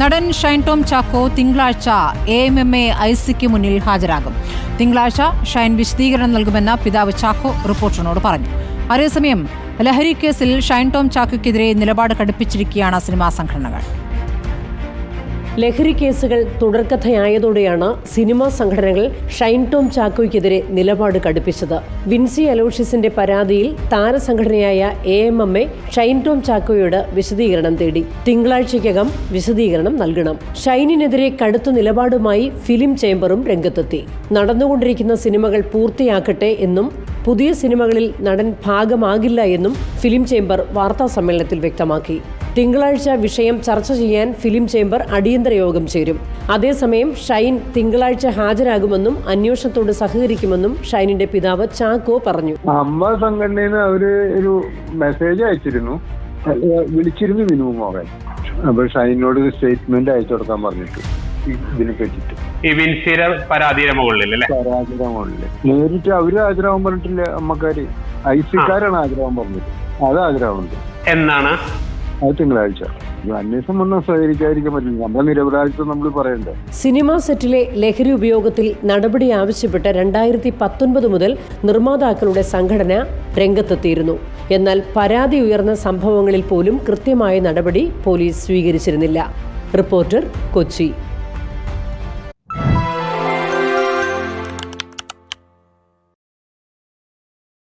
നടൻ ഷൈൻ ടോം ചാക്കോ തിങ്കളാഴ്ച A M M A I സിക്ക് മുന്നിൽ ഹാജരാകും. തിങ്കളാഴ്ച ഷൈൻ വിശദീകരണം നൽകുമെന്ന് പിതാവ് ചാക്കോ റിപ്പോർട്ടറിനോട് പറഞ്ഞു. അതേസമയം ലഹരി കേസിൽ ഷൈൻ ടോം ചാക്കോയ്ക്കെതിരെ നിലപാട് കടുപ്പിച്ചിരിക്കുകയാണ് സിനിമാ സംഘടനകൾ. ലഹരി കേസുകൾ തുടർക്കഥയായതോടെയാണ് സിനിമാ സംഘടനകൾ ഷൈൻ ടോം ചാക്കോയ്ക്കെതിരെ നിലപാട് കടുപ്പിച്ചത്. വിൻസി അലോഷ്യസിന്റെ പരാതിയിൽ താരസംഘടനയായ A M M A Shine Tom ചാക്കോയോട് വിശദീകരണം തേടി. തിങ്കളാഴ്ചയ്ക്കകം വിശദീകരണം നൽകണം. ഷൈനിനെതിരെ കടുത്ത നിലപാടുമായി ഫിലിം ചേംബറും രംഗത്തെത്തി. നടന്നുകൊണ്ടിരിക്കുന്ന സിനിമകൾ പൂർത്തിയാക്കട്ടെ എന്നും പുതിയ സിനിമകളിൽ നടൻ ഭാഗമാകില്ല എന്നും ഫിലിം ചേംബർ വാർത്താ സമ്മേളനത്തിൽ വ്യക്തമാക്കി. തിങ്കളാഴ്ച വിഷയം ചർച്ച ചെയ്യാൻ ഫിലിം ചേംബർ അടിയന്തര യോഗം ചേരും. അതേസമയം ഷൈൻ തിങ്കളാഴ്ച ഹാജരാകുമെന്നും അന്വേഷണത്തോട് സഹകരിക്കുമെന്നും ഷൈനിന്റെ പിതാവ് ചാക്കോ പറഞ്ഞു. അമ്മ സംഘടനയിൽ അവർ ഒരു മെസ്സേജ് അയച്ചിരുന്നു. വിളിച്ചിരുന്നു വിനു മോഹൻ. അപ്പൊ ഷൈനോട് സ്റ്റേറ്റ്മെന്റ് അയച്ചു കൊടുക്കാൻ പറഞ്ഞിട്ട്. ഇതിനെ പറ്റിട്ട് ഈ വിൻസിയുടെ പരാതിയുടെ മുകളിൽ അല്ലേ? നേരിട്ട് അവർ ആഗ്രഹം പറഞ്ഞിട്ടില്ല അമ്മക്കാര്. ഐ സിക്കാരാണ് ഹാജരാവാൻ പറഞ്ഞത്. അത് ആഗ്രഹമുണ്ട്. എന്നാണ്? അത് തിങ്കളാഴ്ച. ഇത് അന്വേഷണം ഒന്നും സഹകരിക്കാതിരിക്കാൻ പറ്റില്ല. നമ്മുടെ നിരപരാധിത്വം നമ്മൾ പറയണ്ടേ. സിനിമാ സെറ്റിലെ ലഹരി ഉപയോഗത്തിൽ നടപടി ആവശ്യപ്പെട്ട് രണ്ടായിരത്തി പത്തൊൻപത് മുതൽ നിർമ്മാതാക്കളുടെ സംഘടന രംഗത്തെത്തിയിരുന്നു. എന്നാൽ പരാതി ഉയർന്ന സംഭവങ്ങളിൽ പോലും കൃത്യമായ നടപടി പോലീസ് സ്വീകരിച്ചിരുന്നില്ല. റിപ്പോർട്ടർ കൊച്ചി.